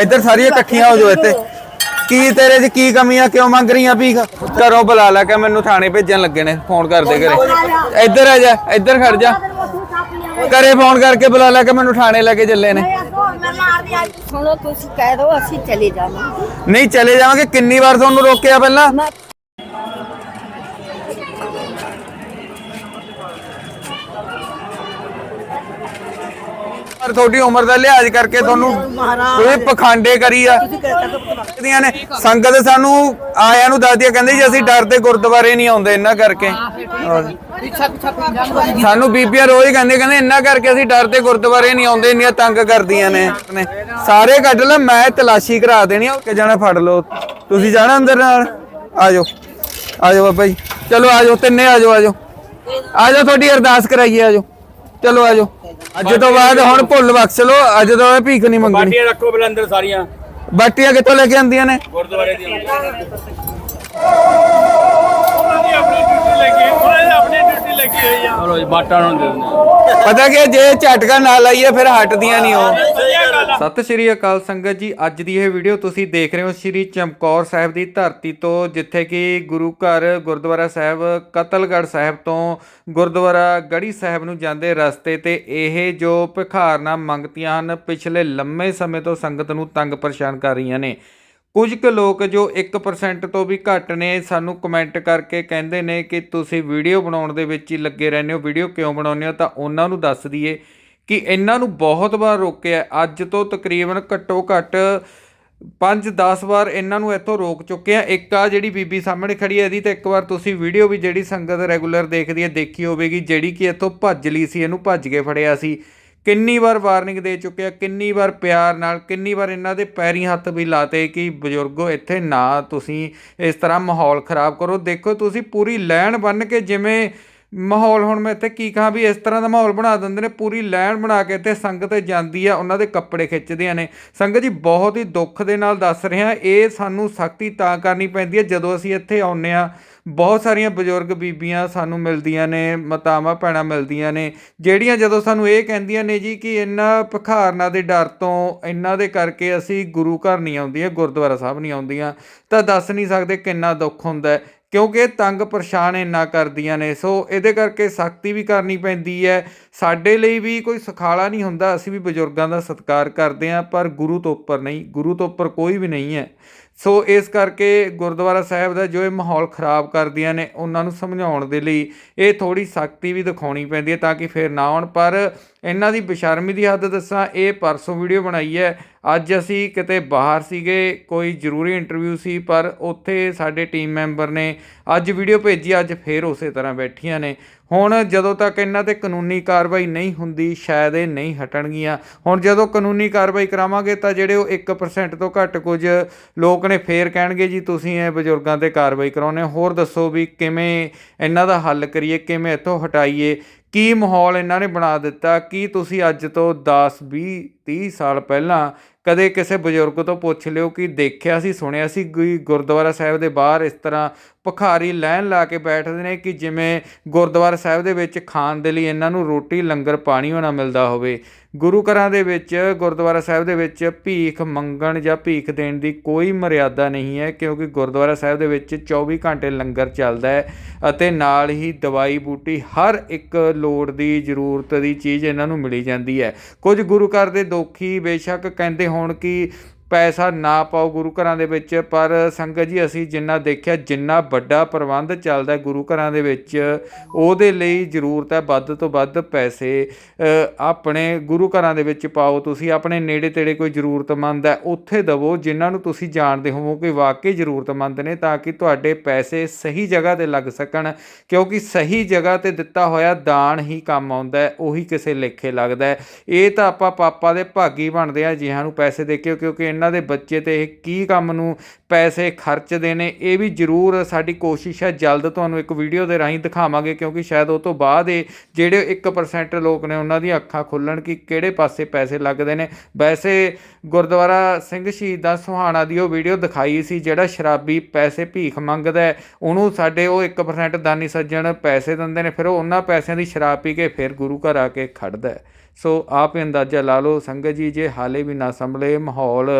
ਇੱਧਰ ਸਾਰੀਆਂ ਇਕੱਠੀਆਂ ਹੋ ਜਾਓ ਇੱਥੇ। ਕੀ ਤੇਰੇ 'ਚ ਕੀ ਕਮੀਆਂ ਕਿਉਂ ਮੰਗ ਰਹੀਆਂ ਭੀਖ? ਘਰੋਂ ਬੁਲਾ ਲੈ ਕੇ ਮੈਨੂੰ ਥਾਣੇ ਭੇਜਣ ਲੱਗੇ ਨੇ ਫੋਨ ਕਰਦੇ ਘਰੇ। ਇੱਧਰ ਆ ਜਾ ਇੱਧਰ ਖੜ ਜਾ। ਘਰੇ ਫੋਨ ਕਰਕੇ ਬੁਲਾ ਲੈ ਕੇ ਮੈਨੂੰ ਥਾਣੇ ਲੈ ਕੇ ਚੱਲੇ ਨੇ। ਸੁਣੋ ਤੁਸੀਂ ਕਹਿ ਦੋ ਅਸੀਂ ਚਲੇ ਜਾਵਾਂਗੇ। ਨਹੀਂ ਚਲੇ ਜਾਵਾਂਗੇ। ਕਿੰਨੀ ਵਾਰ ਤੁਹਾਨੂੰ ਰੋਕਿਆ ਪਹਿਲਾਂ? ਪਰ ਤੁਹਾਡੀ ਉਮਰ ਦਾ ਲਿਹਾਜ਼ ਕਰਕੇ ਤੁਹਾਨੂੰ ਕੋਈ ਪਖੰਡੇ ਕਰੀ ਆ। ਦੀਆਂ ਨੇ। ਸੰਗਤ ਸਾਨੂੰ ਆਇਆਂ ਨੂੰ ਦੱਸਦੀ ਆ ਕਹਿੰਦੇ ਜੀ ਅਸੀਂ ਡਰਦੇ ਗੁਰਦੁਆਰੇ ਨਹੀਂ ਆਉਂਦੇ ਇਹਨਾਂ ਕਰਕੇ। ਸਾਨੂੰ ਬੀਬੀਆਂ ਰੋਜ਼ ਕਹਿੰਦੇ ਕਹਿੰਦੇ ਇੰਨਾ ਕਰਕੇ ਅਸੀਂ ਡਰਦੇ ਗੁਰਦੁਆਰੇ ਨਹੀਂ ਆਉਂਦੇ ਇੰਨੀਆਂ ਤੰਗ ਕਰਦੀਆਂ ਨੇ। ਸਾਰੇ ਕੱਢ ਲੈ ਮੈਂ ਤਲਾਸ਼ੀ ਕਰਾ ਦੇਣੀ ਆ ਕਿ ਜਾਣਾ ਫੜ ਲਓ। ਤੁਸੀਂ ਜਾਣਾ ਅੰਦਰ ਨਾਲ? ਆ ਜਾਓ ਆ ਜਾਓ ਬਾਬਾ ਜੀ। ਚਲੋ ਆ ਜਾਓ ਤਿੰਨੇ ਆ ਜਾਓ ਆ ਜਾਓ ਆ ਜਾਓ ਤੁਹਾਡੀ ਅਰਦਾਸ ਕਰਾਈਏ ਆ ਜਾਓ ਚਲੋ ਆ ਜਾਓ ਅੱਜ ਤੋਂ ਬਾਅਦ ਹੁਣ ਭੁੱਲ ਬਖਸ਼ ਲਓ ਅੱਜ ਤੋਂ ਬਾਅਦ ਭੀਖ ਨਹੀਂ ਮੰਗਣੀ। ਬਾਟੀਆਂ ਰੱਖੋ ਬਲੰਦਰ ਸਾਰੀਆਂ। ਬਾਟੀਆਂ ਕਿੱਥੋਂ ਲੈ ਕੇ ਆਉਂਦੀਆਂ ਨੇ? ਗੁਰਦੁਆਰੇ ਦੀਆਂ। ਉਹਨਾਂ ਦੀ ਆਪਣੀ ਡਿਊਟੀ ਲੱਗੀ ਉਹਨਾਂ ਦੀ ਆਪਣੀ ਡਿਊਟੀ ਲੱਗੀ ਹੋਈ ਆ ਚਲੋ ਜੀ ਬਾਟਾ ਨੂੰ ਦੇ ਦਿੰਦੇ ਪਤਾ ਕਿ ਜੇ ਝਟਕਾ ਨਾ ਲਾਈਏ ਫਿਰ ਹਟਦੀਆਂ ਨਹੀਂ ਉਹ। ਸਹੀ ਗੱਲ ਆ ਸਤਿ ਸ਼੍ਰੀ ਅਕਾਲ ਸੰਗਤ ਜੀ ਅੱਜ ਦੀ ਇਹ ਵੀਡੀਓ ਤੁਸੀਂ ਦੇਖ ਰਹੇ ਹੋ ਸ਼੍ਰੀ ਚਮਕੌਰ ਸਾਹਿਬ ਦੀ ਧਰਤੀ ਤੋਂ ਜਿੱਥੇ ਕਿ ਗੁਰੂ ਘਰ ਗੁਰਦੁਆਰਾ ਸਾਹਿਬ ਕਤਲਗੜ੍ਹ ਸਾਹਿਬ ਤੋਂ ਗੁਰਦੁਆਰਾ ਗੜੀ ਸਾਹਿਬ ਨੂੰ ਜਾਂਦੇ ਰਸਤੇ ਤੇ ਇਹ ਜੋ ਭਿਖਾਰਨਾ ਮੰਗਤੀਆਂ ਹਨ ਪਿਛਲੇ ਲੰਮੇ ਸਮੇਂ ਤੋਂ ਸੰਗਤ ਨੂੰ ਤੰਗ ਪਰੇਸ਼ਾਨ ਕਰ ਰਹੀਆਂ ਨੇ। ਕੁਝ ਕੁ ਲੋਕ ਜੋ 1% ਤੋਂ ਵੀ ਘੱਟ ਨੇ, ਸਾਨੂੰ ਕਮੈਂਟ ਕਰਕੇ ਕਹਿੰਦੇ ਨੇ ਕਿ ਤੁਸੀਂ ਵੀਡੀਓ ਬਣਾਉਣ ਦੇ ਵਿੱਚ ਹੀ ਲੱਗੇ ਰਹਿੰਦੇ ਹੋ। ਵੀਡੀਓ ਕਿਉਂ ਬਣਾਉਂਦੇ ਹੋ? ਤਾਂ ਉਹਨਾਂ ਨੂੰ ਦੱਸ ਦਈਏ ਕਿ ਇਹਨਾਂ ਨੂੰ ਬਹੁਤ ਵਾਰ ਰੋਕਿਆ ਅੱਜ ਤੋਂ ਤਕਰੀਬਨ ਘੱਟੋ ਘੱਟ 5-10 ਵਾਰ ਇਹਨਾਂ ਨੂੰ ਇੱਥੋਂ ਰੋਕ ਚੁੱਕੇ ਆ ਇੱਕ ਆ ਜਿਹੜੀ ਬੀਬੀ ਸਾਹਮਣੇ ਖੜੀ ਹੈ, ਇਹਦੀ ਤੇ ਇੱਕ ਵਾਰ ਤੁਸੀਂ ਵੀਡੀਓ ਵੀ ਜਿਹੜੀ ਸੰਗਤ ਰੈਗੂਲਰ ਦੇਖਦੀ ਹੈ, ਦੇਖੀ ਹੋਵੇਗੀ, ਜਿਹੜੀ ਕਿ ਇੱਥੋਂ ਭੱਜ ਲਈ ਸੀ, ਇਹਨੂੰ ਭੱਜ ਕੇ ਫੜਿਆ ਸੀ। ਕਿੰਨੀ ਵਾਰ ਵਾਰਨਿੰਗ ਦੇ ਚੁੱਕੇ ਆ, ਕਿੰਨੀ ਵਾਰ ਪਿਆਰ ਨਾਲ, ਕਿੰਨੀ ਵਾਰ ਇਹਨਾਂ ਦੇ ਪੈਰੀ ਹੱਥ ਵੀ ਲਾਤੇ ਕਿ ਬਜ਼ੁਰਗੋ, ਇੱਥੇ ਨਾ ਤੁਸੀਂ ਇਸ ਤਰ੍ਹਾਂ ਮਾਹੌਲ ਖਰਾਬ ਕਰੋ। ਦੇਖੋ, ਤੁਸੀਂ ਪੂਰੀ ਲਾਈਨ ਬੰਨ ਕੇ ਜਿਵੇਂ ਮਾਹੌਲ, ਹੁਣ ਮੈਂ ਇੱਥੇ ਕੀ ਕਹਾਂ ਵੀ ਇਸ ਤਰ੍ਹਾਂ ਦਾ ਮਾਹੌਲ ਬਣਾ ਦਿੰਦੇ ਨੇ, ਪੂਰੀ ਲਾਈਨ ਬਣਾ ਕੇ ਇੱਥੇ ਸੰਗਤ ਜਾਂਦੀ ਆ, ਉਹਨਾਂ ਦੇ ਕੱਪੜੇ ਖਿੱਚਦੀਆਂ ਨੇ। ਸੰਗਤ ਜੀ ਬਹੁਤ ਹੀ ਦੁੱਖ ਦੇ ਨਾਲ ਦੱਸ ਰਿਹਾ, ਇਹ ਸਾਨੂੰ ਸਖਤੀ ਤਾਂ ਕਰਨੀ ਪੈਂਦੀ ਹੈ ਜਦੋਂ ਅਸੀਂ ਇੱਥੇ ਆਉਂਦੇ ਆ ਬਹੁਤ ਸਾਰੀਆਂ ਬਜ਼ੁਰਗ ਬੀਬੀਆਂ ਸਾਨੂੰ ਮਿਲਦੀਆਂ ਨੇ, ਮਾਤਾਵਾਂ, ਭੈਣਾਂ ਮਿਲਦੀਆਂ ਨੇ, ਜਿਹੜੀਆਂ ਜਦੋਂ ਸਾਨੂੰ ਇਹ ਕਹਿੰਦੀਆਂ ਨੇ ਜੀ ਕਿ ਇਹਨਾਂ ਭਖਾਰਨਾ ਦੇ ਡਰ ਤੋਂ, ਇਹਨਾਂ ਦੇ ਕਰਕੇ ਅਸੀਂ ਗੁਰੂ ਘਰ ਨਹੀਂ ਆਉਂਦੀਆਂ, ਗੁਰਦੁਆਰਾ ਸਾਹਿਬ ਨਹੀਂ ਆਉਂਦੀਆਂ, ਤਾਂ ਦੱਸ ਨਹੀਂ ਸਕਦੇ ਕਿੰਨਾ ਦੁੱਖ ਹੁੰਦਾ ਕਿਉਂਕਿ ਤੰਗ ਪਰੇਸ਼ਾਨ ਇੰਨਾ ਕਰਦੀਆਂ ਨੇ, ਸੋ ਇਹਦੇ ਕਰਕੇ ਸਖਤੀ ਵੀ ਕਰਨੀ ਪੈਂਦੀ ਹੈ, ਸਾਡੇ ਲਈ ਵੀ ਕੋਈ ਸੁਖਾਲਾ ਨਹੀਂ ਹੁੰਦਾ, ਅਸੀਂ ਵੀ ਬਜ਼ੁਰਗਾਂ ਦਾ ਸਤਿਕਾਰ ਕਰਦੇ ਹਾਂ, ਪਰ ਗੁਰੂ ਤੋਂ ਉੱਪਰ ਨਹੀਂ, ਗੁਰੂ ਤੋਂ ਉੱਪਰ ਕੋਈ ਵੀ ਨਹੀਂ ਹੈ। ਸੋ ਇਸ ਕਰਕੇ ਗੁਰਦੁਆਰਾ ਸਾਹਿਬ ਦਾ ਜੋ ਇਹ ਮਾਹੌਲ ਖਰਾਬ ਕਰਦੀਆਂ ਨੇ, ਉਹਨਾਂ ਨੂੰ ਸਮਝਾਉਣ ਦੇ ਲਈ ਇਹ ਥੋੜੀ ਸਖਤੀ ਵੀ ਦਿਖਾਉਣੀ ਪੈਂਦੀ ਹੈ ਤਾਂ ਕਿ ਫਿਰ ਨਾ ਆਉਣ, ਪਰ ਇਹਨਾਂ ਦੀ ਬੇਸ਼ਰਮੀ ਦੀ ਹੱਦ ਦੱਸਾਂ, ਇਹ ਪਰਸੋਂ ਵੀਡੀਓ ਬਣਾਈ ਹੈ। ਅੱਜ ਅਸੀਂ ਕਿਤੇ ਬਾਹਰ ਸੀਗੇ, ਕੋਈ ਜ਼ਰੂਰੀ ਇੰਟਰਵਿਊ ਸੀ, ਪਰ ਉੱਥੇ ਸਾਡੇ ਟੀਮ ਮੈਂਬਰ ਨੇ ਅੱਜ ਵੀਡੀਓ ਭੇਜੀ, ਅੱਜ ਫੇਰ ਉਸੇ ਤਰ੍ਹਾਂ ਬੈਠੀਆਂ ਨੇ। ਹੁਣ ਜਦੋਂ ਤੱਕ ਇਹਨਾਂ ਤੇ ਕਾਨੂੰਨੀ ਕਾਰਵਾਈ ਨਹੀਂ ਹੁੰਦੀ, ਸ਼ਾਇਦ ਇਹ ਨਹੀਂ ਹਟਣਗੀਆਂ। ਹੁਣ ਜਦੋਂ ਕਾਨੂੰਨੀ ਕਾਰਵਾਈ ਕਰਾਵਾਂਗੇ, ਤਾਂ ਜਿਹੜੇ ਉਹ 1% ਤੋਂ ਘੱਟ ਕੁਝ ਲੋਕ ਨੇ, ਫੇਰ ਕਹਿਣਗੇ, ਜੀ, ਤੁਸੀਂ ਇਹ ਬਜ਼ੁਰਗਾਂ ਤੇ ਕਾਰਵਾਈ ਕਰਾਉਨੇ ਹੋਰ ਦੱਸੋ ਵੀ ਕਿਵੇਂ ਇਹਨਾਂ ਦਾ ਹੱਲ ਕਰੀਏ, ਕਿਵੇਂ ਇੱਥੋਂ ਹਟਾਈਏ ਕੀ ਮਾਹੌਲ ਇਹਨਾਂ ਨੇ ਬਣਾ ਦਿੱਤਾ? ਕੀ ਤੁਸੀਂ ਅੱਜ ਤੋਂ 10 20 30 ਸਾਲ ਪਹਿਲਾਂ ਕਦੇ ਕਿਸੇ ਬਜ਼ੁਰਗ ਤੋਂ ਪੁੱਛ ਲਿਓ ਕਿ ਦੇਖਿਆ ਸੀ, ਸੁਣਿਆ ਸੀ? ਕੋਈ ਗੁਰਦੁਆਰਾ ਸਾਹਿਬ ਦੇ ਬਾਹਰ ਇਸ ਤਰ੍ਹਾਂ ਭਖਾਰੀ ਲਾਈਨ ਲਾ ਕੇ ਬੈਠਦੇ ਨੇ ਕਿ ਜਿਵੇਂ ਗੁਰਦੁਆਰਾ ਸਾਹਿਬ ਦੇ ਵਿੱਚ ਖਾਣ ਦੇ ਲਈ ਇਹਨਾਂ ਨੂੰ ਰੋਟੀ, ਲੰਗਰ, ਪਾਣੀ ਹੋਣਾ ਮਿਲਦਾ ਹੋਵੇ। ਗੁਰੂ ਘਰਾਂ ਦੇ ਵਿੱਚ, ਗੁਰਦੁਆਰਾ ਸਾਹਿਬ ਦੇ ਵਿੱਚ ਭੀਖ ਮੰਗਣ ਜਾਂ ਭੀਖ ਦੇਣ ਦੀ ਕੋਈ ਮਰਿਆਦਾ ਨਹੀਂ ਹੈ, ਕਿਉਂਕਿ ਗੁਰਦੁਆਰਾ ਸਾਹਿਬ ਦੇ ਵਿੱਚ 24 ਘੰਟੇ ਲੰਗਰ ਚੱਲਦਾ ਹੈ ਅਤੇ ਨਾਲ ਹੀ ਦਵਾਈ ਬੂਟੀ ਹਰ ਇੱਕ ਲੋੜ ਦੀ ਜ਼ਰੂਰਤ ਦੀ ਚੀਜ਼ ਇਹਨਾਂ ਨੂੰ ਮਿਲੀ ਜਾਂਦੀ ਹੈ। ਕੁਝ ਗੁਰੂ ਘਰ ਦੇ ਦੋਖੀ ਬੇਸ਼ੱਕ ਕਹਿੰਦੇ ਹੋਣ ਕਿ ਪੈਸਾ ਨਾ ਪਾਓ ਗੁਰੂ ਘਰਾਂ ਦੇ ਵਿੱਚ, ਪਰ ਸੰਗਤ ਜੀ, ਅਸੀਂ ਜਿੰਨਾ ਦੇਖਿਆ, ਜਿੰਨਾ ਵੱਡਾ ਪ੍ਰਬੰਧ ਚੱਲਦਾ ਗੁਰੂ ਘਰਾਂ ਦੇ ਵਿੱਚ, ਉਹਦੇ ਲਈ ਜ਼ਰੂਰਤ ਹੈ ਵੱਧ ਤੋਂ ਵੱਧ ਪੈਸੇ। ਆਪਣੇ ਗੁਰੂ ਘਰਾਂ ਦੇ ਵਿੱਚ ਪਾਓ ਤੁਸੀਂ, ਆਪਣੇ ਨੇੜੇ ਤੇੜੇ ਕੋਈ ਜ਼ਰੂਰਤਮੰਦ ਹੈ, ਉੱਥੇ ਦਵੋ, ਜਿਨ੍ਹਾਂ ਨੂੰ ਤੁਸੀਂ ਜਾਣਦੇ ਹੋਵੋ ਕਿ ਵਾਕਈ ਜ਼ਰੂਰਤਮੰਦ ਨੇ, ਤਾਂ ਕਿ ਤੁਹਾਡੇ ਪੈਸੇ ਸਹੀ ਜਗ੍ਹਾ ਤੇ ਲੱਗ ਸਕਣ, ਕਿਉਂਕਿ ਸਹੀ ਜਗ੍ਹਾ ਤੇ ਦਿੱਤਾ ਹੋਇਆ ਦਾਨ ਹੀ ਕੰਮ ਆਉਂਦਾ ਹੈ, ਉਹੀ ਕਿਸੇ ਲੇਖੇ ਲੱਗਦਾ ਹੈ। ਇਹ ਤਾਂ ਆਪਾਂ ਪਾਪਾ ਦੇ ਭਾਗੀ ਬਣਦੇ ਆ ਜਿਹਾਂ ਨੂੰ ਪੈਸੇ ਦੇ ਕੇ, ਕਿਉਂਕਿ ਇਹਨਾਂ ਦੇ ਬੱਚੇ ਤੇ ਕੀ ਕੰਮ ਨੂੰ ਪੈਸੇ ਖਰਚਦੇ ਨੇ, ਇਹ ਵੀ ਜ਼ਰੂਰ ਸਾਡੀ ਕੋਸ਼ਿਸ਼ ਹੈ, ਜਲਦ ਤੁਹਾਨੂੰ ਇੱਕ ਵੀਡੀਓ ਦੇ ਰਾਹੀਂ ਦਿਖਾਵਾਂਗੇ, ਕਿਉਂਕਿ ਸ਼ਾਇਦ ਉਹ ਤੋਂ ਬਾਅਦ ਇਹ ਜਿਹੜੇ 1% ਲੋਕ ਨੇ, ਉਹਨਾਂ ਦੀਆਂ ਅੱਖਾਂ ਖੁੱਲਣ ਕਿ ਕਿਹੜੇ ਪਾਸੇ ਪੈਸੇ ਲੱਗਦੇ ਨੇ। ਵੈਸੇ ਗੁਰਦੁਆਰਾ ਸਿੰਘ ਸ਼ਹੀਦਾਂ ਸੁਹਾਣਾ ਦੀ ਉਹ ਵੀਡੀਓ ਦਿਖਾਈ ਸੀ, ਜਿਹੜਾ ਸ਼ਰਾਬੀ ਪੈਸੇ ਭੀਖ ਮੰਗਦਾ ਉਹਨੂੰ ਸਾਡੇ ਉਹ 1% ਦਾਨੀ ਸੱਜਣ ਪੈਸੇ ਦਿੰਦੇ ਨੇ, ਫਿਰ ਉਹ ਉਹਨਾਂ ਪੈਸਿਆਂ ਦੀ ਸ਼ਰਾਬ ਪੀ ਕੇ ਫਿਰ ਗੁਰੂ ਘਰ ਆ ਕੇ ਖੜਦਾ ਸੋ ਆਪ ਹੀ ਅੰਦਾਜ਼ਾ ਲਾ ਲਓ, ਸੰਗਤ ਜੀ, ਜੇ ਹਾਲੇ ਵੀ ਨਾ ਸੰਭਲੇ ਮਾਹੌਲ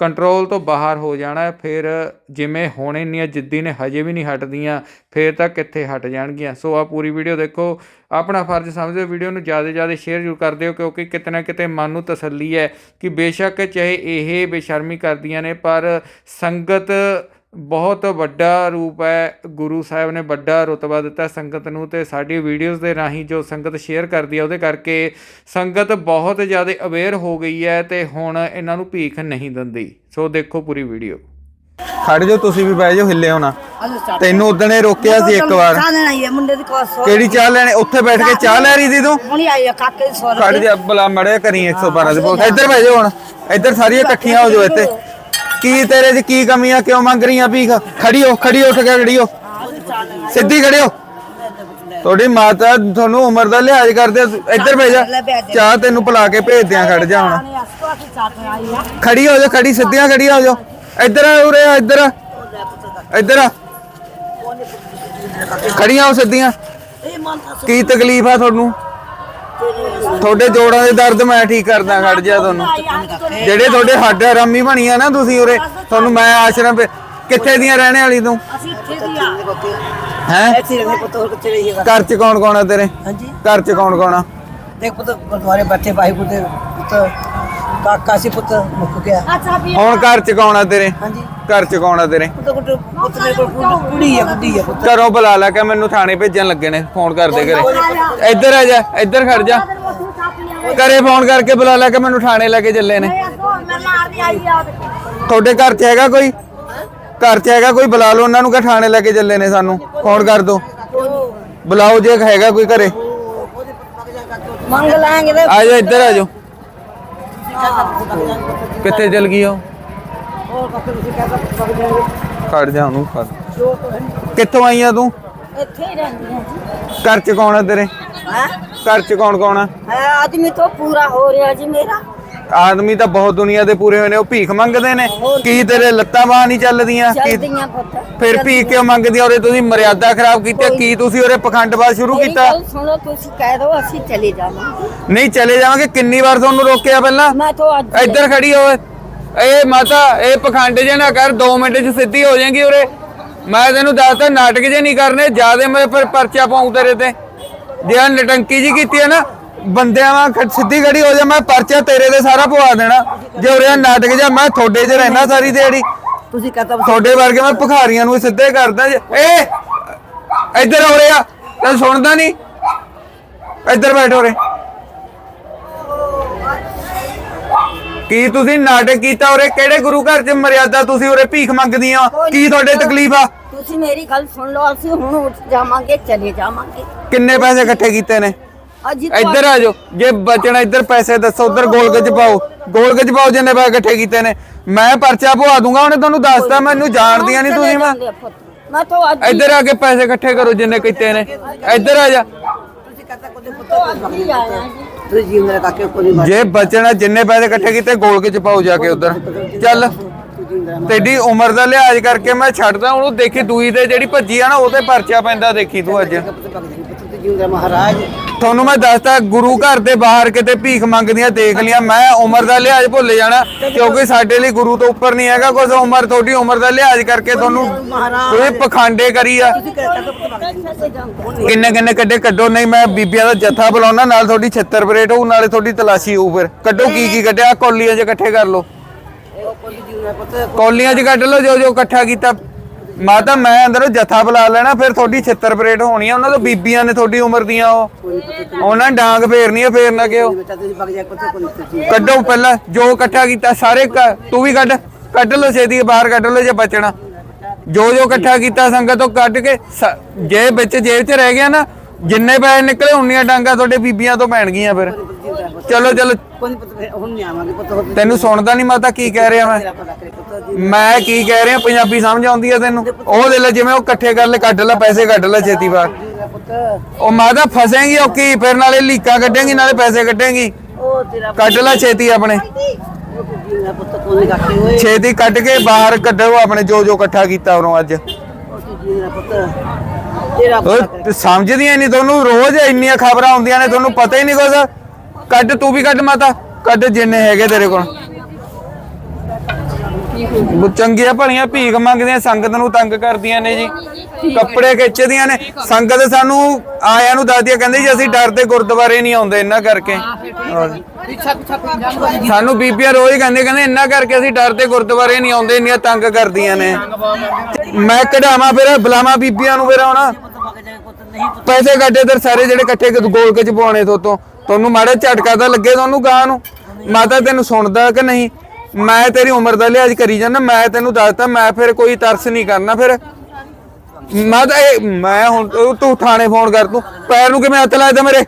ਕੰਟਰੋਲ ਤੋਂ ਬਾਹਰ ਹੋ ਜਾਣਾ, ਫਿਰ ਜਿਵੇਂ ਹੁਣ ਇੰਨੀਆਂ ਜਿੱਦੀ ਨੇ ਹਜੇ ਵੀ ਨਹੀਂ ਹਟਦੀਆਂ, ਫਿਰ ਤਾਂ ਕਿੱਥੇ ਹਟ ਜਾਣਗੀਆਂ। ਸੋ ਆ ਪੂਰੀ ਵੀਡੀਓ ਦੇਖੋ, ਆਪਣਾ ਫਰਜ਼ ਸਮਝੋ ਵੀਡੀਓ ਨੂੰ ਜ਼ਿਆਦਾ ਜ਼ਿਆਦਾ ਸ਼ੇਅਰ ਜ਼ਰੂਰ ਕਰ ਦਿਓ, ਕਿਉਂਕਿ ਕਿਤੇ ਨਾ ਕਿਤੇ ਮਨ ਨੂੰ ਤਸੱਲੀ ਹੈ ਕਿ ਬੇਸ਼ੱਕ ਚਾਹੇ ਇਹ ਬੇਸ਼ਰਮੀ ਕਰਦੀਆਂ ਨੇ, ਪਰ ਸੰਗਤ ਬਹੁਤ ਵੱਡਾ ਰੂਪ ਹੈ। ਗੁਰੂ ਸਾਹਿਬ ਨੇ ਵੱਡਾ ਰੁਤਬਾ ਦਿੱਤਾ ਸੰਗਤ ਨੂੰ ਤੇ ਸਾਡੀ ਵੀਡੀਓਜ਼ ਦੇ ਰਾਹੀਂ ਜੋ ਸੰਗਤ ਸ਼ੇਅਰ ਕਰਦੀ ਹੈ ਉਹਦੇ ਕਰਕੇ ਸੰਗਤ ਬਹੁਤ ਜ਼ਿਆਦਾ ਅਵੇਅਰ ਹੋ ਗਈ ਹੈ ਤੇ ਹੁਣ ਇਹਨਾਂ ਨੂੰ ਭੀਖ ਨਹੀਂ ਦਿੰਦੀ। ਸੋ ਦੇਖੋ ਪੂਰੀ ਵੀਡੀਓ ਖੜ ਜਾਓ ਤੁਸੀਂ ਵੀ ਬਹਿ ਜਾਓ ਹਿੱਲੇ ਹੋਣਾ। ਤੈਨੂੰ ਉਦਣੇ ਰੋਕਿਆ ਸੀ ਇੱਕ ਵਾਰ। ਚਾਹ ਲੈਣ ਆਈ ਹੈ ਮੁੰਡੇ ਦੀ ਕੋਲ ਸੋ ਕਿਹੜੀ ਚਾਹ ਲੈਣੇ? ਉੱਥੇ ਬੈਠ ਕੇ ਚਾਹ ਲੈ ਰਹੀ ਸੀ ਤੂੰ? ਹੁਣੀ ਆਈ ਹੈ ਕਾਕੇ ਦੀ ਸੌ ਖੜ ਜਾ ਬਲਾ ਮੜਿਆ ਕਰੀ 112 ਦੇ ਬੋਲ ਇੱਧਰ ਬਹਿ ਜਾਓ ਹੁਣ। ਇੱਧਰ ਸਾਰੀਆਂ ਇਕੱਠੀਆਂ ਹੋ ਜਾਓ ਇੱਥੇ। ਕੀ ਤੇਰੇ 'ਚ ਕੀ ਕਮੀਆਂ ਕਿਉਂ ਮੰਗ ਰਹੀਆਂ ਭੀਖ? ਖੜੀ ਹੋ ਖੜੀ ਉੱਠ ਕੇ ਖੜੀ ਹੋ ਸਿੱਧੀ ਖੜੀ ਹੋ ਤੁਹਾਡੀ ਮਾਤਾ ਤੁਹਾਨੂੰ ਉਮਰ ਦਾ ਲਿਹਾਜ਼ ਕਰਦੇ ਆ, ਇੱਧਰ ਬਹਿ ਚਾਹ ਤੈਨੂੰ ਪਿਲਾ ਕੇ ਭੇਜਦੇ ਆ ਖੜ ਜਾ ਹੁਣ। ਖੜੀ ਹੋ ਜਾ ਖੜੀ ਸਿੱਧੀਆਂ ਖੜੀ ਹੋ ਜਾ। ਇੱਧਰ ਆ ਉਰੇ ਆ ਇੱਧਰ ਆ। ਇੱਧਰ ਆ। ਖੜੀਆਂ ਹੋ ਸਿੱਧੀਆਂ। ਕੀ ਤਕਲੀਫ ਆ ਤੁਹਾਨੂੰ? ਤੁਹਾਡੇ ਜੋੜਾਂ ਦੇ ਦਰਦ ਮੈਂ ਠੀਕ ਕਰਦਾ ਖੜ ਜਾ ਤੁਹਾਨੂੰ। ਜਿਹੜੇ ਤੁਹਾਡੇ ਹੱਡ ਹਰਾਮੀ ਬਣੀਆਂ ਨਾ ਤੁਸੀਂ ਉਰੇ ਤੁਹਾਨੂੰ ਮੈਂ ਆਸ਼ਰਮ ਕਿੱਥੇ ਦੀਆਂ ਰਹਿਣੇ ਵਾਲੀ ਤੂੰ? ਅਸੀਂ ਇੱਥੇ ਦੀ ਆ ਹੈ? ਇੱਥੇ ਰਹਿੰਦੇ ਪੁੱਤ ਹੋਰ ਕਿੱਥੇ ਰਹੀਏਗਾ ਘਰ ਚ ਕੌਣ ਕੌਣ ਆ ਤੇਰੇ? ਹਾਂਜੀ। ਘਰ ਚ ਕੌਣ ਕੌਣ ਆ? ਦੇਖ ਪੁੱਤ ਗੁਰਦੁਆਰੇ ਬੈਠੇ ਭਾਈ ਪੁੱਤ ਪੁੱਤ। ਕਾਕਾ ਸੀ ਪੁੱਤ ਮੁੱਕ ਗਿਆ। ਅੱਛਾ ਵੀ ਹੁਣ ਘਰ ਚ ਕੌਣ ਆ ਤੇਰੇ? ਹਾਂਜੀ। ਘਰ ਚ ਕੌਣ ਆ ਤੇਰੇ? ਪੁੱਤ ਮੇਰੇ ਕੋਲ ਕੁੜੀ- ਕੁੜੀ ਹੈ ਕੁੜੀ ਹੈ ਪੁੱਤ। ਘਰੋਂ ਬੁਲਾ ਲੈ ਕੇ ਮੈਨੂੰ ਥਾਣੇ ਭੇਜਣ ਲੱਗੇ ਨੇ ਫੋਨ ਕਰਦੇ ਘਰੇ। ਇੱਧਰ ਆ ਜਾ ਇੱਧਰ ਖੜ ਜਾ। ਘਰੇ ਫੋਨ ਕਰਕੇ ਬੁਲਾ ਲੈ ਕੇ ਮੈਨੂੰ ਥਾਣੇ ਲੈ ਕੇ ਚੱਲੇ ਨੇ। ਮੈਂ ਮਾਰਦੀ ਆਈ ਆ। ਤੁਹਾਡੇ ਘਰ 'ਚ ਹੈਗਾ ਕੋਈ? ਘਰ 'ਚ ਹੈਗਾ ਕੋਈ? ਬੁਲਾ ਲਓ ਉਹਨਾਂ ਨੂੰ ਕਹ ਥਾਣੇ ਲੈ ਕੇ ਚੱਲੇ ਨੇ ਸਾਨੂੰ। ਫੋਨ ਕਰ ਦਿਓ ਬੁਲਾਓ ਜੇ ਹੈਗਾ ਕੋਈ ਘਰੇ। ਮੰਗ ਲਾਂਗੇ ਤੇ ਆ ਜਾਓ ਇੱਧਰ ਆ ਜਾਓ। ਕਿੱਥੇ ਚਲ ਗਈ ਉਹ? ਖੜ ਜਾ ਉਹਨੂੰ ਫੜ ਕਿੱਥੋਂ ਆਈ ਆ ਤੂੰ? ਇੱਥੇ ਹੀ ਰਹਿੰਦੀ ਹਾਂ ਜੀ। ਘਰ 'ਚ ਕੌਣ ਆ ਤੇਰੇ? ਹੈ? ਘਰ 'ਚ ਕੌਣ ਕੌਣ ਆ? ਆਦਮੀ ਤੋਂ ਪੂਰਾ ਹੋ ਰਿਹਾ ਜੀ ਮੇਰਾ। ਆਦਮੀ ਤਾਂ ਬਹੁਤ ਦੁਨੀਆ ਦੇ ਪੂਰੇ ਹੋਏ ਨੇ ਉਹ ਭੀਖ ਮੰਗਦੇ ਨੇ। ਕੀ ਤੇਰੇ ਲੱਤਾਂ ਬਾਹਾਂ ਨਹੀਂ ਚੱਲਦੀਆਂ? ਚਲਦੀਆਂ ਪੁੱਤ ਫਿਰ ਭੀਖ ਕਿਉਂ ਮੰਗਦੀ ਔਰੇ ਤੁਸੀਂ ਮਰਿਆਦਾ ਖਰਾਬ ਕੀਤੀ? ਕੀ ਤੁਸੀਂ ਉਹਰੇ ਪਖੰਡਬਾਜ਼ ਸ਼ੁਰੂ ਕੀਤਾ? ਗੱਲ ਸੁਣੋ ਤੁਸੀਂ ਕਹਿ ਦੋ ਅਸੀਂ ਚਲੇ ਜਾਵਾਂਗੇ। ਨਹੀਂ ਚਲੇ ਜਾਵਾਂਗੇ ਕਿੰਨੀ ਵਾਰ ਤੁਹਾਨੂੰ ਰੋਕਿਆ ਪਹਿਲਾਂ? ਮੈਂ ਤਾਂ ਅੱਜ ਇੱਧਰ ਖੜੀ ਹੋ ਇਹ ਮਾਤਾ ਇਹ ਪਖੰਡ ਜੇ ਨਾ ਕਰ 2 ਮਿੰਟ ਚ ਸਿੱਧੀ ਹੋ ਜਾਏਗੀ ਉਰੇ। ਮੈਂ ਤੈਨੂੰ ਦੱਸਤਾ ਨਾਟਕ ਜੇ ਨਹੀਂ ਕਰਨੇ ਜਿਆਦੇ ਮੈਂ ਫਿਰ ਪਰਚਾ ਪਾਉਂ ਤੇਰੇ ਤੇ। ਜੇ ਨਟੰਕੀ ਜੀ ਕੀਤੀ ਹੈ ਨਾ ਬੰਦਿਆਂ ਵਾਂ ਸਿੱਧੀ ਖੜੀ ਹੋ ਜਾ ਮੈਂ ਪਰਚਾ ਤੇਰੇ ਤੇ ਸਾਰਾ ਪਵਾ ਦੇਣਾ। ਜੇ ਉਰੇ ਨਾਟਕ ਜਾਂ ਮੈਂ ਤੁਹਾਡੇ 'ਚ ਰਹਿਣਾ ਸਾਰੀ ਦਿਹਾੜੀ। ਤੁਸੀਂ ਕਹਤਾ ਤੁਹਾਡੇ ਵਰਗੇ ਮੈਂ ਭਿਖਾਰੀਆਂ ਨੂੰ ਸਿੱਧੇ ਕਰਦਾ ਜੇ। ਏ! ਇੱਧਰ ਹੋ ਰਿਹਾ ਤੈਨੂੰ ਸੁਣਦਾ ਨਹੀਂ? ਇੱਧਰ ਬੈਠੋ ਰੇ ਕੀ ਤੁਸੀਂ ਨਾਟਕ ਕੀਤਾ ਉਰੇ? ਕਿਹੜੇ ਗੁਰੂ ਘਰ 'ਚ ਮਰਿਆਦਾ ਤੁਸੀਂ ਉਰੇ ਭੀਖ ਮੰਗਦੀਆਂ? ਕੀ ਤੁਹਾਡੇ ਤਕਲੀਫ ਆ? ਤੁਸੀਂ ਮੇਰੀ ਗੱਲ ਸੁਣ ਲਓ ਅਸੀਂ ਹੁਣ ਉੱਠ ਜਾਵਾਂਗੇ ਚਲੇ ਜਾਵਾਂਗੇ। ਕਿੰਨੇ ਪੈਸੇ ਇਕੱਠੇ ਕੀਤੇ ਨੇ? ਇੱਧਰ ਆ ਜਾਓ। ਜੇ ਬਚਣਾ ਇੱਧਰ ਪੈਸੇ ਦੱਸੋ ਉਧਰ ਗੋਲਗੱਜ ਪਾਓ। ਗੋਲਗੱਜ ਪਾਓ ਜਿੰਨੇ ਪੈਸੇ ਇਕੱਠੇ ਕੀਤੇ ਨੇ। ਮੈਂ ਪਰਚਾ ਪਵਾ ਦੂੰਗਾ ਉਹਨੇ ਤੁਹਾਨੂੰ ਦੱਸਤਾ ਮੈਨੂੰ ਜਾਣਦੀਆਂ ਨਹੀਂ ਤੁਸੀਂ ਮੈਂ ਮੈਂ ਤਾਂ ਅੱਜ ਇੱਧਰ ਆ ਕੇ ਪੈਸੇ ਇਕੱਠੇ ਕਰੋ ਜਿੰਨੇ ਕੀਤੇ ਨੇ। ਇੱਧਰ ਆ ਜਾ। ਤੁਸੀਂ ਕਹਤਾ ਕੋਈ ਪੁੱਤ ਹੀ ਆਇਆ ਜੀ। ਤੁਸੀਂ ਜੀਵਨ ਮੇਰੇ ਕਾਕੇ ਕੋਈ ਨਹੀਂ ਜੇ ਬਚਣਾ ਜਿੰਨੇ ਪੈਸੇ ਇਕੱਠੇ ਕੀਤੇ ਗੋਲਕ ਚ ਪਾਓ ਜਾ ਕੇ ਉਧਰ। ਚੱਲ। ਤੇਡੀ ਉਮਰ ਦਾ ਲਿਹਾਜ਼ ਕਰਕੇ ਮੈਂ ਛੱਡਦਾ ਉਹਨੂੰ ਦੇਖੀ ਦੂਈ ਤੇ ਜਿਹੜੀ ਭੱਜੀ ਆ ਨਾ ਉਹਤੇ ਪਰਚਾ ਪੈਂਦਾ ਦੇਖੀ ਤੂੰ ਅੱਜ। ਦਾ ਮਹਾਰਾਜ। ਤੁਹਾਨੂੰ ਮੈਂ ਦੱਸਤਾ ਗੁਰੂ ਘਰ ਦੇ ਬਾਹਰ ਕਿਤੇ ਭੀਖ ਮੰਗਦੀਆਂ ਦੇਖ ਲਿਆ ਮੈਂ ਉਮਰ ਦਾ ਲਿਹਾਜ਼ ਭੁੱਲ ਜਾਣਾ ਕਿਉਂਕਿ ਸਾਡੇ ਲਈ ਗੁਰੂ ਤੋਂ ਉੱਪਰ ਨਹੀਂ ਹੈਗਾ ਕੁਝ ਉਮਰ ਤੁਹਾਡੀ ਉਮਰ ਦਾ ਲਿਹਾਜ਼ ਕਰਕੇ ਤੁਹਾਨੂੰ ਤੁਸੀਂ ਪਖੰਡੇ ਕਰੀ ਆ। ਕਿੰਨੇ ਕਿੰਨੇ ਕੱਢੇ ਕੱਢੋ ਨਹੀਂ ਮੈਂ ਬੀਬੀਆਂ ਦਾ ਜੱਥਾ ਬੁਲਾਉਣਾ ਨਾਲ ਤੁਹਾਡੀ 76 ਪਰੇਡ ਹੋਊ ਨਾਲੇ ਤੁਹਾਡੀ ਤਲਾਸ਼ੀ ਹੋਊ ਫਿਰ। ਕੱਢੋ ਕੀ ਕੀ ਕੱਢਿਆ ਕੌਲੀਆਂ 'ਚ ਇਕੱਠੇ ਕਰ ਲਓ। ਕੌਲੀਆਂ 'ਚ ਕੱਢ ਲਓ ਜੋ ਜੋ ਇਕੱਠਾ ਕੀਤਾ। ਮਾਤਾ, ਮੈਂ ਅੰਦਰੋਂ ਜਥਾ ਬੁਲਾ ਲੈਣਾ, ਫਿਰ ਤੁਹਾਡੀ 76 ਪਰੇਡ ਹੋਣੀ ਆ। ਉਹਨਾਂ ਤੋਂ ਬੀਬੀਆਂ ਨੇ ਤੁਹਾਡੀ ਉਮਰ ਦੀਆਂ ਉਹ। ਉਹਨਾਂ ਨੇ ਡਾਂਗ ਫੇਰਨੀ ਆ ਫੇਰਨਾ ਕਿਉਂ? ਬੇਟਾ ਕੱਢੋ ਪਹਿਲਾਂ, ਜੋ ਇਕੱਠਾ ਕੀਤਾ, ਸਾਰੇ ਕ- ਤੂੰ ਵੀ ਕੱਢ ਕੱਢ ਲਓ ਛੇਤੀ, ਬਾਹਰ ਕੱਢ ਲੋ ਜੇ ਬਚਣਾ। ਜੋ ਜੋ ਇਕੱਠਾ ਕੀਤਾ ਸੰਗਤ ਤੋਂ ਕੱਢ ਕੇ ਸ- ਜੇ ਵਿੱਚ ਜੇਬ 'ਚ ਰਹਿ ਗਿਆ ਨਾ ਜਿੰਨੇ ਪੈਸੇ ਨਿਕਲੇ ਉਨੀਆਂ ਡਾਂਗਾ ਤੁਹਾਡੇ ਬੀਬੀਆਂ ਤੋਂ ਪੈਣਗੀਆਂ ਫਿਰ। ਚਲੋ ਚਲੋ। ਕੋਈ ਪੁੱਤ ਹੁਣ ਨਹੀਂ ਆਵਾਂਗੇ ਪੁੱਤ ਤੈਨੂੰ ਸੁਣਦਾ ਨਹੀਂ ਮਾਤਾ ਕੀ ਕਹਿ ਰਿਹਾ ਮੈਂ। ਮੈਂ ਕੀ ਕਹਿ ਰਿਹਾ ਪੰਜਾਬੀ ਸਮਝ ਆਉਂਦੀ ਆ ਤੈਨੂੰ? ਉਹ ਦੇ ਲੈ ਜਿਵੇਂ ਉਹ ਇਕੱਠੇ ਕਰ ਲੈ ਕੱਢ ਲੈ ਪੈਸੇ ਕੱਢ ਲੈ ਛੇਤੀ ਬਾਹਰ। ਉਹ ਮਾਤਾ ਫਸੇਂਗੀ ਉਹ ਕੀ ਫਿਰ ਨਾਲੇ ਲੀਕਾਂ ਕੱਢੇਂਗੀ ਨਾਲੇ ਪੈਸੇ ਕੱਢੇਂਗੀ। ਕੱਢ ਲੈ ਛੇਤੀ ਆਪਣੇ। ਛੇਤੀ ਕੱਢ ਕੇ ਬਾਹਰ ਕੱਢੋ ਆਪਣੇ ਜੋ ਜੋ ਇਕੱਠਾ ਕੀਤਾ ਉਰੋਂ ਅੱਜ। ਜੀ ਕਰੇ। ਸਮਝਦੀਆਂ ਨਹੀਂ ਤੁਹਾਨੂੰ ਰੋਜ਼ ਇੰਨੀਆਂ ਖਬਰਾਂ ਹੁੰਦੀਆਂ ਨੇ ਤੁਹਾਨੂੰ ਪਤਾ ਹੀ ਨਹੀਂ ਕੁਝ ਕੱਢ ਤੂੰ ਵੀ ਕੱਢ ਮਾਤਾ ਕੱਢ ਜਿੰਨੇ ਹੈਗੇ ਤੇਰੇ ਕੋਲ। ਉਹ ਚੰਗੀਆਂ ਭਲੀਆਂ ਭੀਖ ਮੰਗਦੀਆਂ ਸੰਗਤ ਨੂੰ ਤੰਗ ਕਰਦੀਆਂ ਨੇ ਜੀ। ਕੱਪੜੇ ਖਿੱਚਦੀਆਂ ਨੇ। ਸੰਗਤ ਸਾਨੂੰ ਆਇਆਂ ਨੂੰ ਦੱਸਦੀ ਆ ਕਹਿੰਦੇ ਜੀ ਅਸੀਂ ਡਰਦੇ ਗੁਰਦੁਆਰੇ ਨਹੀਂ ਆਉਂਦੇ ਇਹਨਾਂ ਕਰਕੇ। ਸਾਨੂੰ ਬੀਬੀਆਂ ਰੋਜ਼ ਕਹਿੰਦੇ ਕਹਿੰਦੇ ਇੰਨਾ ਕਰਕੇ ਅਸੀਂ ਡਰਦੇ ਗੁਰਦੁਆਰੇ ਨਹੀਂ ਆਉਂਦੇ ਇੰਨੀਆਂ ਤੰਗ ਕਰਦੀਆਂ ਨੇ। ਮੈਂ ਕਢਾਵਾਂ ਫਿਰ ਬੁਲਾਵਾਂ ਬੀਬੀਆਂ ਨੂੰ ਫਿਰ ਹੁਣ। ਪੈਸੇ ਕੱਢੇ ਇਧਰ ਸਾਰੇ ਜਿਹੜੇ ਇਕੱਠੇ ਗੋਲ ਕੇ ਚ ਪਵਾਉਣੇ ਤੋਂ ਤੋਂ। ਤੁਹਾਨੂੰ ਮਾੜਾ ਝਟਕਾ ਤਾਂ ਲੱਗੇ ਤੁਹਾਨੂੰ ਗਾਂ ਨੂੰ। ਮਾਤਾ ਤੈਨੂੰ ਸੁਣਦਾ ਕਿ ਨਹੀਂ? ਮੈਂ ਤੇਰੀ ਉਮਰ ਦਾ ਲਿਹਾਜ਼ ਕਰੀ ਜਾਂਦਾ, ਮੈਂ ਤੈਨੂੰ ਦੱਸਦਾ, ਮੈਂ ਫਿਰ ਕੋਈ ਤਰਸ ਨਹੀਂ ਕਰਨਾ ਫਿਰ। ਮਾਤਾ ਇਹ ਮੈਂ ਹੁਣ ਤੂੰ- ਥਾਣੇ ਫੋਨ ਕਰ, ਤੂੰ ਪੈਰ ਨੂੰ ਕਿਵੇਂ ਹੱਥ ਲਾਇਦਾ ਮੇਰੇ?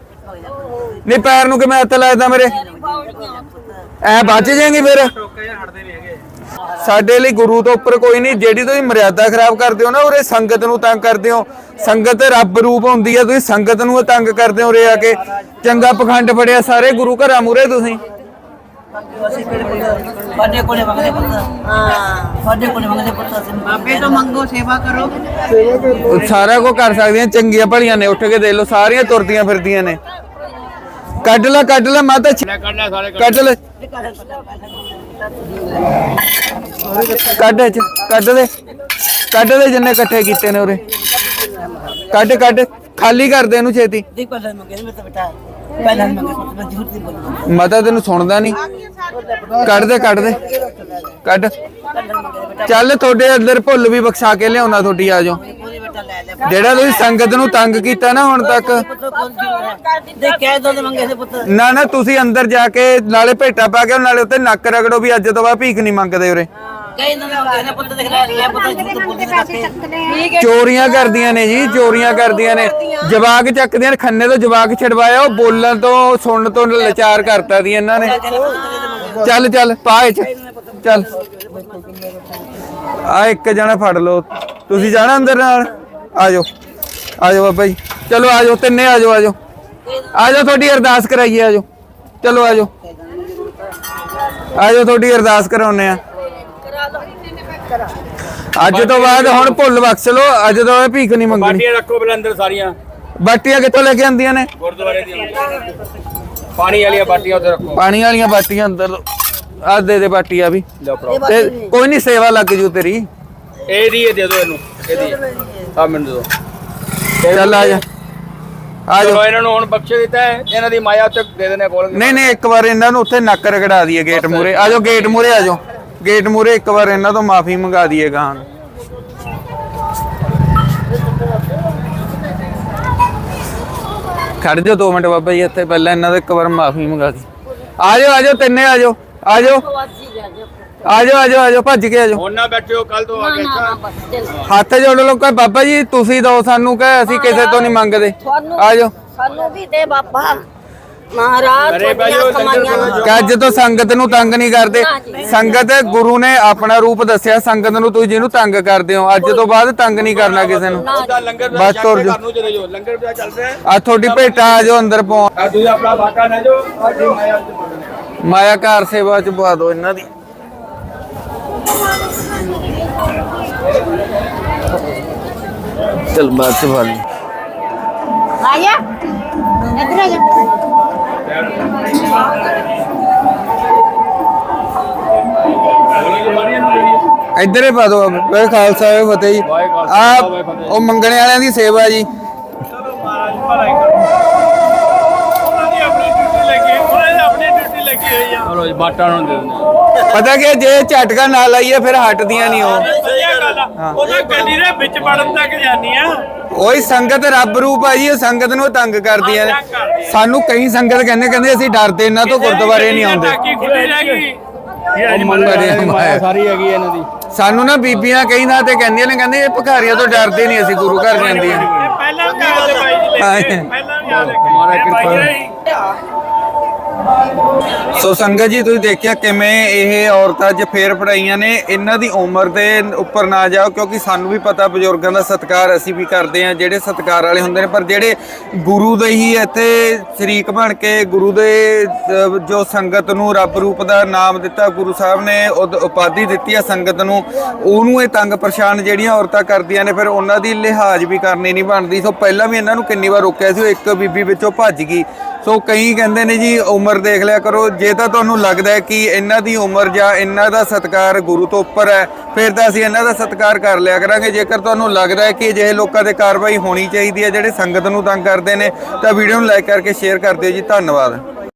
ਨਹੀਂ, ਪੈਰ ਨੂੰ ਕਿਵੇਂ ਹੱਥ ਲਾਇਦਾ ਮੇਰੇ? ਐ ਬਚ ਜਾਏਗੀ ਫਿਰ। ਸਾਡੇ ਲਈ ਗੁਰੂ ਤੋਂ ਉੱਪਰ ਕੋਈ ਨਹੀਂ, ਜਿਹੜੀ ਤੁਸੀਂ ਮਰਿਆਦਾ ਖਰਾਬ ਕਰਦੇ ਹੋ ਨਾ, ਉਰੇ ਸੰਗਤ ਨੂੰ ਤੰਗ ਕਰਦੇ ਹੋ। ਸੰਗਤ ਰੱਬ ਰੂਪ ਹੁੰਦੀ ਆ, ਤੁਸੀਂ ਸੰਗਤ ਨੂੰ ਤੰਗ ਕਰਦੇ ਹੋ ਰੇ ਆ ਕੇ। ਚੰਗਾ ਪਖੰਡ ਫੜਿਆ ਸਾਰੇ ਗੁਰੂ ਘਰਾਂ ਮੂਰੇ ਤੁਸੀਂ। ਸਾਡੇ ਕੋਲੇ ਮੰਗਦੇ ਪੁੱਤ। ਹਾਂ। ਸਾਡੇ ਕੋਲੇ ਮੰਗਦੇ ਪੁੱਤ ਅਸੀਂ। ਬਾਬੇ ਤੋਂ ਮੰਗੋ ਸੇਵਾ ਕਰੋ। ਉਹ ਸਾਰਾ ਕੁਝ ਕਰ ਸਕਦੀਆਂ ਚੰਗੀਆਂ ਭਲੀਆਂ ਨੇ ਉੱਠ ਕੇ ਦੇਖ ਲਓ ਸਾਰੀਆਂ ਤੁਰਦੀਆਂ ਫਿਰਦੀਆਂ ਨੇ। ਕੱਢ ਲੈ ਕੱਢ ਲੈ ਮਾਤਾ ਛ- ਲੈ ਕੱਢ ਲੈ ਸਾਰੇ ਕੱਢ ਲੈ। ਇਹ ਚ ਕੱਢ ਦੇ। ਕੱਢ ਦੇ ਜਿੰਨੇ ਇਕੱਠੇ ਕੀਤੇ ਨੇ ਉਰੇ। ਕੱਢ ਕੱਢ। ਖਾਲੀ ਕਰ ਦੇ ਇਹਨੂੰ ਛੇਤੀ। ਦੇਖ ਪਹਿਲਾਂ ਮੰਗੇ ਮੈਂ ਤਾਂ ਬੇਟਾ ਪਹਿਲਾਂ ਮੈਂ ਝੂਠ ਨਹੀਂ ਬੋਲਦਾ ਮਾਤਾ ਤੈਨੂੰ ਸੁਣਦਾ ਨਹੀਂ? ਕੱਢ ਦੇ ਕੱਢ ਦੇ। ਕੱਢ। ਚੱਲ ਤੁਹਾਡੇ ਅੰਦਰ ਭੁੱਲ ਵੀ ਬਖਸ਼ਾ ਕੇ ਲਿਆਉਣਾ ਤੁਹਾਡੀ ਆ ਜਾਓ। ਪੂਰੀ ਬੇਟਾ ਲੈ ਲੈ ਜਿਹੜਾ ਤੁਸੀਂ ਸੰਗਤ ਨੂੰ ਤੰਗ ਕੀਤਾ ਨਾ ਹੁਣ ਤੱਕ। ਪੁੱਤ ਕੋਲ ਦੇਖ ਕਹਿ ਦੋ ਮੰਗੇ ਸੀ ਪੁੱਤ। ਨਾ ਨਾ ਤੁਸੀਂ ਅੰਦਰ ਜਾ ਕੇ ਨਾਲੇ ਭੇਟਾ ਪਾ ਕੇ ਨਾਲੇ ਉੱਤੇ ਨੱਕ ਰਗੜੋ ਵੀ ਅੱਜ ਤੋਂ ਬਾਅਦ ਭੀਖ ਨਹੀਂ ਮੰਗਦੇ ਉਰੇ। ਕਈ ਦਿਨ ਮੰਗੇ ਨੇ ਪੁੱਤ ਦੇਖ ਲੈ ਲਿਆ ਪੁੱਤ ਝੂਠ ਬੋਲਦੇ ਨੇ ਚੋਰੀਆਂ ਕਰਦੀਆਂ ਨੇ ਜੀ ਚੋਰੀਆਂ ਕਰਦੀਆਂ ਨੇ। ਜਵਾਕ ਚੱਕਦੀਆਂ ਨੇ ਖੰਨੇ ਤੋਂ ਜਵਾਕ ਛਡਵਾਇਆ ਉਹ ਬੋਲਣ ਤੋਂ ਸੁਣਨ ਤੋਂ ਲਾਚਾਰ ਕਰਤਾ ਦੀ ਇਹਨਾਂ ਨੇ। ਚੱਲ ਚੱਲ ਪਾ ਇਹ ਚ। ਚੱਲ। ਆ ਇੱਕ ਜਣਾ ਫੜ ਲਓ। ਤੁਸੀਂ ਜਾਣਾ ਅੰਦਰ ਨਾਲ? ਆ ਜਾਓ ਆ ਜਾਓ ਬਾਬਾ ਜੀ। ਚਲੋ ਆ ਜਾਓ ਤਿੰਨੇ ਆ ਜਾਓ ਆ ਜਾਓ ਆ ਜਾਓ ਤੁਹਾਡੀ ਅਰਦਾਸ ਕਰਾਈਏ ਆ ਜਾਓ ਚਲੋ ਆ ਜਾਓ ਆ ਜਾਓ ਤੁਹਾਡੀ ਅਰਦਾਸ ਕਰਾਉਨੇ ਆ। ਅੱਜ ਤੋਂ ਬਾਅਦ ਹੁਣ ਭੁੱਲ ਬਖਸ਼ ਲਓ ਅੱਜ ਤੋਂ ਬਾਅਦ ਭੀਖ ਨਹੀਂ ਮੰਗਣੀ। ਬਾਟੀਆਂ ਰੱਖੋ ਪਹਿਲਾਂ ਅੰਦਰ ਸਾਰੀਆਂ। ਬਾਟੀਆਂ ਕਿੱਥੋਂ ਲੈ ਕੇ ਆਂਦੀਆਂ ਨੇ? ਗੁਰਦੁਆਰੇ ਦੀਆਂ। ਪਾਣੀ ਵਾਲੀਆਂ ਬਾਟੀਆਂ ਉੱਥੇ ਰੱਖੋ। ਪਾਣੀ ਵਾਲੀਆਂ ਬਾਟੀਆਂ ਅੰਦਰ ਆ ਦੇ ਦੇ ਬਾਟੀਆਂ ਵੀ। ਲਓ ਭਰਾ ਤੇ ਕੋਈ ਨਹੀਂ ਸੇਵਾ ਲੱਗ ਜੂ ਤੇਰੀ। ਇਹਦੀ ਇਹ ਦੇ ਦਿਓ ਇਹਨੂੰ। ਇਹਦੀ ਆ ਮੈਨੂੰ ਦੇ ਦਿਓ। ਚੱਲ ਆ ਜਾ। ਆ ਚਲੋ ਜਾ ਇਹਨਾਂ ਨੂੰ ਹੁਣ ਬਖਸ਼ ਦਿੱਤਾ ਹੈ। ਇਹਨਾਂ ਦੀ ਮਾਇਆ ਉੱਤੇ ਦੇ ਦੇਣੇ ਕੋਲ। ਨਹੀਂ ਨਹੀਂ ਇੱਕ ਵਾਰ ਇਹਨਾਂ ਨੂੰ ਉੱਥੇ ਨੱਕ ਰਗੜਾ ਦਈਏ ਗੇਟ ਮੂਰੇ ਆ ਜਾਓ ਗੇਟ ਮੂਰੇ ਆ ਜਾਓ। ਗੇਟ ਮੂਰੇ ਇੱਕ ਵਾਰ ਇਹਨਾਂ ਤੋਂ ਮਾਫੀ ਮੰਗਾ ਦਈਏ ਗਾਂ। ਖੜ ਜਾਓ 2 ਮਿੰਟ ਬਾਬਾ ਜੀ ਇੱਥੇ ਪਹਿਲਾਂ ਇਹਨਾਂ ਤੋਂ ਇੱਕ ਵਾਰ ਮਾਫੀ ਮੰਗਾ ਦੀ। ਆ ਜਾਓ ਆ ਜਾਓ ਤਿੰਨੇ ਆ ਜਾਓ ਆ ਜਾਓ। ਆ ਜਾਓ ਆ ਜਾਓ ਆ ਜਾਓ ਭੱਜ ਕੇ ਆ ਜਾਓ। ਹੁਣ ਨਾ ਬੈਠਿਓ ਕੱਲ ਤੋਂ ਆ ਕੇ ਹੱਥ ਜੋੜ ਲਓ ਕਹੇ ਬਾਬਾ ਜੀ ਤੁਸੀਂ ਦਿਓ ਸਾਨੂੰ ਕਹੇ ਅਸੀਂ ਕਿਸੇ ਤੋਂ ਨਹੀਂ ਮੰਗਦੇ। ਆ ਜਾਓ। ਸਾਨੂੰ ਵੀ ਦੇ ਬਾਬਾ। ਮਹਾਰਾਜ ਕਮਾਈਆਂ ਕਿ ਅੱਜ ਤੋਂ ਸੰਗਤ ਨੂੰ ਤੰਗ ਨਹੀਂ ਕਰਦੇ। ਸੰਗਤ ਗੁਰੂ ਨੇ ਆਪਣਾ ਰੂਪ ਦੱਸਿਆ ਸੰਗਤ ਨੂੰ ਤੁਸੀਂ ਜਿਹਨੂੰ ਤੰਗ ਕਰਦੇ ਹੋ ਅੱਜ ਤੋਂ ਬਾਅਦ ਤੰਗ ਨਹੀਂ ਕਰਨਾ ਕਿਸੇ ਨੂੰ। ਉਹਦਾ ਲੰਗਰ ਬਸ ਤੁਰ ਜਾਓ। ਘਰ ਨੂੰ ਚਲੇ ਜਾਓ। ਲੰਗਰ ਪਿਆ ਚੱਲ ਰਿਹਾ ਹੈ। ਆ ਤੁਹਾਡੀ ਭੇਟਾ ਆ ਜਾਓ ਅੰਦਰ ਪਾਉ ਆ ਤੁਸੀਂ ਆਪਣਾ ਬਾਟਾ ਲੈ ਜਾਓ ਸਾਡੀ ਮਾਇਆ ਘਰ ਸੇਵਾ ਚ ਪਵਾ ਦਿਓ ਇਹਨਾਂ ਦੀ। ਚਲ ਬਾਅਦ ਚ। ਆਇਆ। ਇੱਧਰ ਆ ਜਾ। ਇੱਧਰ ਹੀ ਪਾ ਦਿਓ ਵੇ ਖਾਲਸਾ ਵੇ ਫਤਿਹ ਜੀ। ਆ ਉਹ ਮੰਗਣੇ ਵਾਲਿਆਂ ਦੀ ਸੇਵਾ ਜੀ। ਉਹਨਾਂ ਦੀ ਆਪਣੀ ਡਿਊਟੀ ਲੱਗੀ ਉਹਨਾਂ ਦੀ ਆਪਣੀ ਡਿਊਟੀ ਲੱਗੀ ਹੋਈ ਆ ਚਲੋ ਜੀ ਬਾਟਾ ਨੂੰ ਦੇ ਦਿੰਦੇ ਪਤਾ ਕਿ ਜੇ ਝਟਕਾ ਨਾ ਲਾਈਏ ਫਿਰ ਹਟਦੀਆਂ ਨਹੀਂ ਉਹ। ਉਹਦਾ ਗੱਡੀ ਦੇ ਵਿੱਚ ਵੜਨ ਤੱਕ ਜਾਨੀ ਆ। ਉਹੀ ਸੰਗਤ ਰੱਬ ਰੂਪ ਆ ਜੀ ਉਹ ਸੰਗਤ ਨੂੰ ਤੰਗ ਕਰਦੀਆਂ ਨੇ। ਸਾਨੂੰ ਕਈ ਸੰਗਤ ਕਹਿੰਦੇ ਕਹਿੰਦੇ ਅਸੀਂ ਡਰਦੇ ਇਹਨਾਂ ਤੋਂ ਗੁਰਦੁਆਰੇ ਨਹੀਂ ਆਉਂਦੇ। ਟਾਕੀ ਖੁੱਲੀ ਰਹਿ ਗਈ। ਮੰਗਦੇ ਮਾਇਆ ਸਾਰੀ ਹੈਗੀ ਇਹਨਾਂ ਦੀ। ਸਾਨੂੰ ਨਾ ਬੀਬੀਆਂ ਕਈ ਨਾ ਤੇ ਕਹਿੰਦੀਆਂ ਨੇ ਕਹਿੰਦੇ ਇਹ ਭਿਖਾਰੀਆਂ ਤੋਂ ਡਰਦੇ ਨਹੀਂ ਅਸੀਂ ਗੁਰੂ ਘਰ ਜਾਂਦੀਆਂ ਪਹਿਲਾਂ ਵੀ ਹੈ ਬਾਈ ਜੀ। ਪਹਿਲਾਂ ਵੀ ਮਾਰਾ ਕਿਰਪਾ। ਸੋ ਸੰਗਤ ਜੀ, ਤੁਸੀਂ ਦੇਖਿਆ ਕਿਵੇਂ ਇਹ ਔਰਤਾਂ 'ਚ ਫੇਰ ਪੜਾਈਆਂ ਨੇ। ਇਹਨਾਂ ਦੀ ਉਮਰ ਦੇ ਉੱਪਰ ਨਾ ਜਾਓ, ਕਿਉਂਕਿ ਸਾਨੂੰ ਵੀ ਪਤਾ ਬਜ਼ੁਰਗਾਂ ਦਾ ਸਤਿਕਾਰ ਅਸੀਂ ਵੀ ਕਰਦੇ ਆ ਜਿਹੜੇ ਸਤਿਕਾਰ ਵਾਲੇ ਹੁੰਦੇ ਨੇ। ਪਰ ਜਿਹੜੇ ਗੁਰੂ ਦੇ ਹੀ ਇੱਥੇ ਸ਼ਰੀਕ ਬਣ ਕੇ ਗੁਰੂ ਦੇ ਜੋ ਸੰਗਤ ਨੂੰ ਰੱਬ ਰੂਪ ਦਾ ਨਾਮ ਦਿੱਤਾ, ਗੁਰੂ ਸਾਹਿਬ ਨੇ ਉਦ- ਉਪਾਧੀ ਦਿੱਤੀ ਆ ਸੰਗਤ ਨੂੰ, ਉਹਨੂੰ ਇਹ ਤੰਗ ਪਰੇਸ਼ਾਨ ਜਿਹੜੀਆਂ ਔਰਤਾਂ ਕਰਦੀਆਂ ਨੇ, ਫਿਰ ਉਹਨਾਂ ਦੀ ਲਿਹਾਜ਼ ਵੀ ਕਰਨੀ ਨਹੀਂ ਬਣਦੀ। ਸੋ ਪਹਿਲਾਂ ਵੀ ਇਹਨਾਂ ਨੂੰ ਕਿੰਨੀ ਵਾਰ ਰੋਕਿਆ ਸੀ, ਉਹ ਇੱਕ ਬੀਬੀ ਵਿੱਚੋਂ ਭੱਜ ਗਈ। ਸੋ ਕਈ ਕਹਿੰਦੇ ਨੇ ਜੀ, ਉਮਰ ਦੇਖ ਲਿਆ ਕਰੋ। ਜੇ ਤਾਂ ਤੁਹਾਨੂੰ ਲੱਗਦਾ ਹੈ ਕਿ ਇਹਨਾਂ ਦੀ ਉਮਰ ਜਾਂ ਇਹਨਾਂ ਦਾ ਸਤਕਾਰ ਗੁਰੂ ਤੋਂ ਉੱਪਰ ਹੈ, ਫਿਰ ਤਾਂ ਅਸੀਂ ਇਹਨਾਂ ਦਾ ਸਤਕਾਰ ਕਰ ਲਿਆ ਕਰਾਂਗੇ। ਜੇਕਰ ਤੁਹਾਨੂੰ ਲੱਗਦਾ ਹੈ ਕਿ ਅਜਿਹੇ ਲੋਕਾਂ ਤੇ ਕਾਰਵਾਈ ਹੋਣੀ ਚਾਹੀਦੀ ਹੈ, ਜਿਹੜੇ ਸੰਗਤ ਨੂੰ ਤੰਗ ਕਰਦੇ ਨੇ, ਤਾਂ ਵੀਡੀਓ ਨੂੰ ਲਾਈਕ ਕਰਕੇ ਸ਼ੇਅਰ ਕਰ ਦਿਓ ਜੀ। ਧੰਨਵਾਦ।